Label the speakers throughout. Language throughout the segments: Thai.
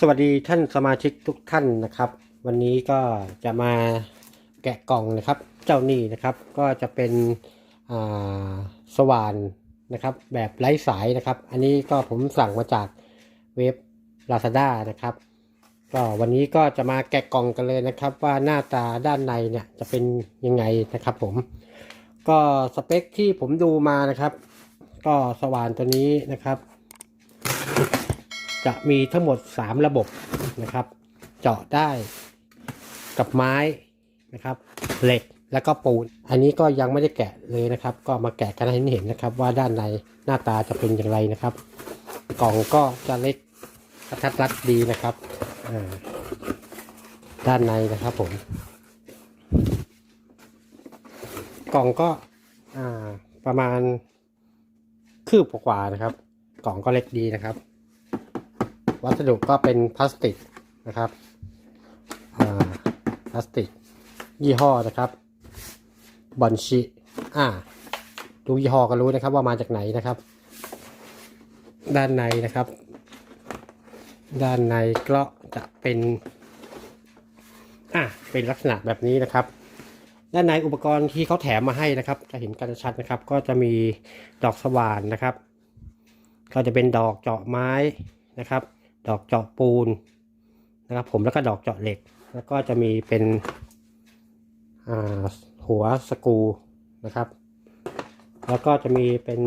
Speaker 1: สวัสดีท่านสมาชิกทุกท่านนะครับ วันนี้ก็จะมาแกะกล่องนะครับ เจ้านี่นะครับก็จะเป็นสว่านนะครับ แบบไร้สายนะครับ อันนี้ก็ผมสั่งมาจากเว็บ Lazada นะครับ ก็วันนี้ก็จะมาแกะกล่องกันเลยนะครับ ว่าหน้าตาด้านในเนี่ยจะเป็นยังไงนะครับผมก็สเปคที่ผมดูมานะครับ ก็สว่านตัวนี้นะครับ จะมีทั้งหมด 3 ระบบนะครับ เจาะได้กับไม้นะครับ เหล็กแล้วก็ปูน อันนี้ก็ยังไม่ได้แกะเลยนะครับ ก็มาแกะกันให้เห็นนะครับ ว่าด้านในหน้าตาจะเป็นอย่างไรนะครับ กล่องก็จะเล็กกระทัดรัดดีนะครับด้านในนะครับผม กล่องก็ประมาณคืบกว่านะครับ กล่องก็เล็กดีนะครับ วัสดุก็เป็นพลาสติกนะครับพลาสติก ยี่ห้อนะครับบอนชิอ่าดูยี่ห้อก็รู้นะครับว่ามาจากไหนนะครับ ด้านในนะครับ ด้านในก็จะเป็นอ่าเป็นลักษณะแบบนี้นะครับ ด้านในอุปกรณ์ที่เขาแถมมาให้นะครับ จะเห็นกันชัดนะครับ ก็จะมีดอกสว่านนะครับ ก็จะเป็นดอกเจาะไม้นะครับ ดอกเจาะปูนนะครับผมแล้วก็ดอกเจาะเหล็ก แล้วก็จะมีเป็นหัวสกรูนะครับ แล้วก็จะมีเป็น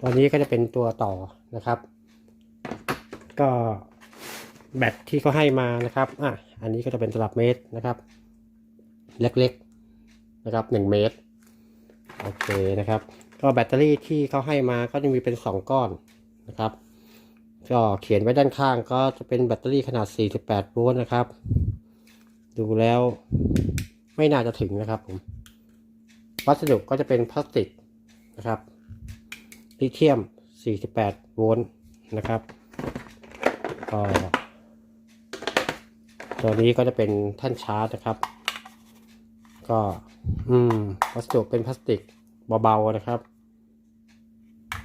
Speaker 1: ตัวนี้ก็จะเป็นตัวต่อนะครับ ก็แบตที่เขาให้มานะครับอะอันนี้ก็จะเป็นตลับเมตรนะครับ เล็กๆนะครับหนึ่งเมตรโอเคนะครับ ก็แบตเตอรี่ที่เขาให้มาก็จะมีเป็นสองก้อนนะครับ ก็เขียนไว้ด้านข้างก็จะเป็นแบตเตอรี่ขนาด 48 โวลต์นะครับ ดูแล้วไม่น่าจะถึงนะครับผม วัสดุก็จะเป็นพลาสติกนะครับ ลิเธียม 48 โวลต์นะครับก็ตัวนี้ก็จะเป็นท่านชาร์จนะครับ ก็อืมวัสดุเป็นพลาสติกเบาๆนะครับ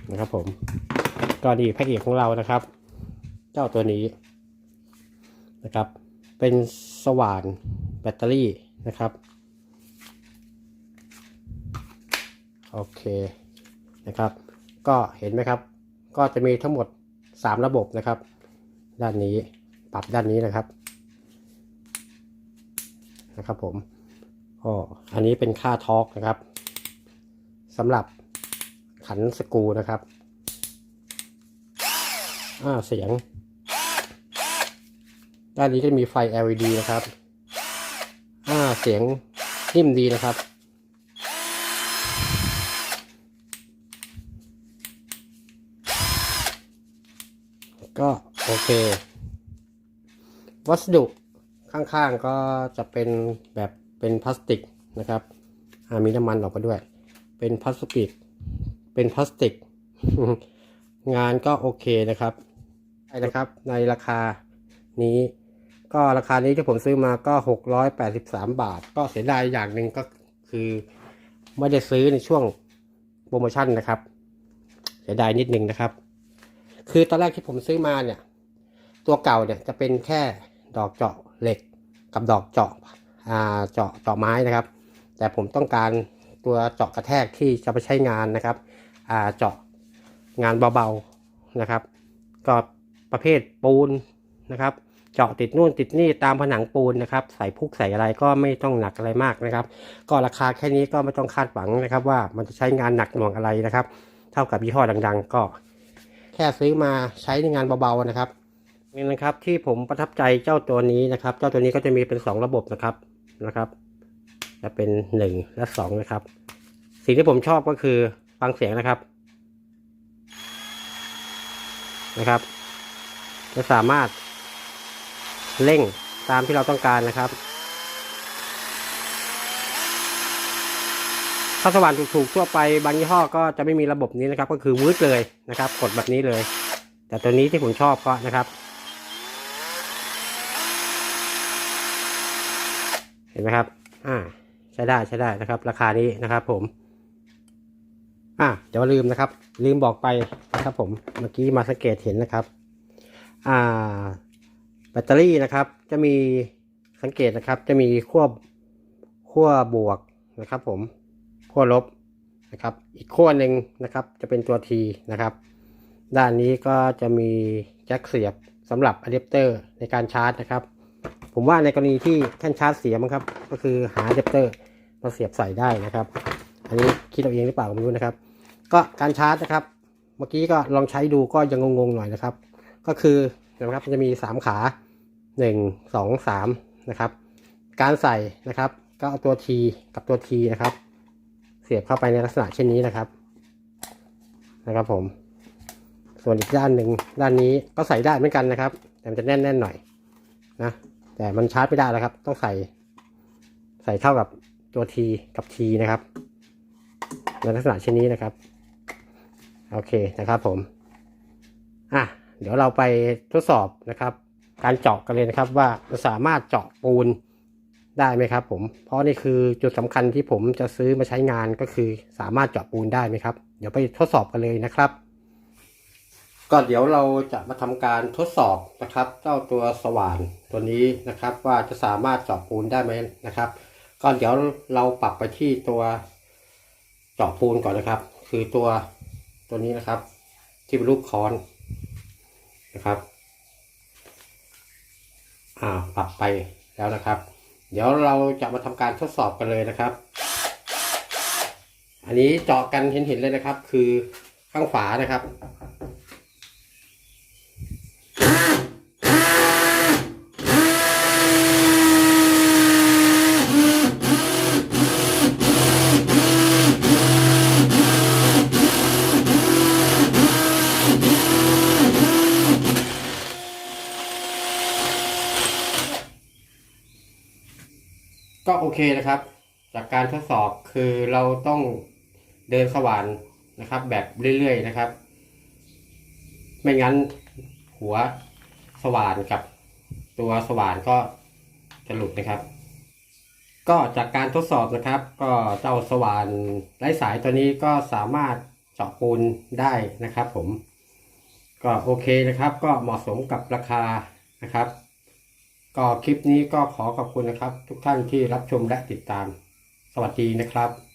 Speaker 1: นะครับผมก็ดีพระเอกของเรานะครับ เจ้าตัวนี้นะครับ เป็นสว่านแบตเตอรี่นะครับ โอเคนะครับ ก็เห็นไหมครับ ก็จะมีทั้งหมด 3 ระบบนะครับ ด้านนี้ปรับด้านนี้นะครับนะครับผมอ๋ออันนี้เป็นค่าทอร์กนะครับสำหรับขันสกรูนะครับ อ่า เสียง ด้านนี้ก็มีไฟ LED นะครับ อ่า เสียงนิ่มดีนะครับ ก็โอเค วัสดุข้างๆก็จะเป็นแบบเป็นพลาสติกนะครับอ่ามีน้ำมันออกมาด้วย เป็นพลาสติก เป็นพลาสติก งานก็โอเคนะครับใช่นะครับ ในราคานี้ ก็ราคานี้ที่ผมซื้อมาก็หกร้อยแปดสิบสามบาท ก็เสียดายอย่างหนึ่งก็คือไม่ได้ซื้อในช่วงโปรโมชั่นนะครับ เสียดายนิดนึงนะครับ คือตอนแรกที่ผมซื้อมาเนี่ย ตัวเก่าเนี่ยจะเป็นแค่ดอกเจาะเหล็กกับดอกเจาะอ่าเจาะเจาะไม้นะครับ แต่ผมต้องการตัวเจาะกระแทกที่จะไปใช้งานนะครับอ่าเจาะงานเบาๆนะครับ ก็ประเภทปูนนะครับ เจาะติดนู่นติดนี่ตามผนังปูนนะครับใส่พุกใส่อะไรก็ไม่ต้องหนักอะไรมากนะครับ ก็ราคาแค่นี้ก็ไม่ต้องคาดหวังนะครับ ว่ามันจะใช้งานหนักหน่วงอะไรนะครับ เท่ากับยี่ห้อดัง ๆ ก็ แค่ซื้อมาใช้ในงานเบาๆนะครับนี่นะครับที่ผมประทับใจเจ้าตัวนี้นะครับ เจ้าตัวนี้ก็จะมีเป็นสองระบบนะครับนะครับ จะเป็นหนึ่งและสองนะครับ สิ่งที่ผมชอบก็คือฟังเสียงนะครับนะครับ จะสามารถ เร่งตามที่เราต้องการนะครับ ถ้าสว่านถูกๆทั่วไปบางยี่ห้อก็จะไม่มีระบบนี้นะครับ ก็คือวืดเลยนะครับ กดแบบนี้เลย แต่ตัวนี้ที่ผมชอบก็นะครับ เห็นไหมครับ อ่าใช้ได้ใช้ได้นะครับ ราคานี้นะครับผมอ่าเดี๋ยวลืมนะครับ ลืมบอกไปนะครับผมเมื่อกี้มาสังเกตเห็นนะครับ อ่า แบตเตอรี่นะครับ จะมีสังเกตนะครับ จะมีขั้วขั้วบวกนะครับ ผมขั้วลบนะครับ อีกขั้วหนึ่งนะครับ จะเป็นตัว T นะครับ ด้านนี้ก็จะมีแจ็คเสียบสำหรับอะแดปเตอร์ในการชาร์จนะครับ ผมว่าในกรณีที่ท่านชาร์จเสียมั้งครับ ก็คือหาอะแดปเตอร์มาเสียบใส่ได้นะครับ อันนี้คิดเอาเองหรือเปล่าก็ไม่รู้นะครับ ก็การชาร์จนะครับ เมื่อกี้ก็ลองใช้ดูก็ยังงงๆหน่อยนะครับ ก็คือนะครับจะมีสามขา หนึ่งสองสามนะครับ การใส่นะครับ ก็เอาตัว T กับตัว T นะครับ เสียบเข้าไปในลักษณะเช่นนี้นะครับ นะครับผม ส่วนอีกด้านหนึ่งด้านนี้ก็ใส่ได้เหมือนกันนะครับ แต่มันจะแน่นๆหน่อยนะ แต่มันชาร์จไม่ได้แล้วครับ ต้องใส่ ใส่เท่ากับตัว T กับ T นะครับในลักษณะเช่นนี้นะครับ โอเคนะครับผม อะ เดี๋ยวเราไปทดสอบนะครับ การเจาะกันเลยนะครับ ว่าสามารถเจาะปูนได้ไหมครับ ผม เพราะนี่คือจุดสำคัญที่ผมจะซื้อมาใช้งานก็คือ สามารถเจาะปูนได้ไหมครับ เดี๋ยวไปทดสอบกันเลยนะครับ ก็เดี๋ยวเราจะมาทำการทดสอบนะครับ เจ้าตัวสว่านตัวนี้นะครับ ว่าจะสามารถเจาะปูนได้ไหมนะครับ ก็เดี๋ยวเราปรับไปที่ตัวเจาะปูนก่อนนะครับ คือตัวตัวนี้นะครับ ที่เป็นรูปค้อนนะครับ ปรับไปแล้วนะครับ เดี๋ยวเราจะมาทำการทดสอบกันเลยนะครับ อันนี้เจาะกันเห็นๆเลยนะครับ คือข้างฝานะครับ ก็โอเคนะครับ จากการทดสอบคือเราต้องเดินสว่านนะครับ แบบเรื่อยๆนะครับ ไม่งั้นหัวสว่านกับตัวสว่านก็จะหลุดนะครับ ก็จากการทดสอบนะครับ ก็เจ้าสว่านไร้สายตัวนี้ก็สามารถเจาะปูนได้นะครับ ผม ก็โอเคนะครับ ก็เหมาะสมกับราคานะครับ ก็คลิปนี้ก็ขอขอบคุณนะครับ ทุกท่านที่รับชมและติดตาม สวัสดีนะครับ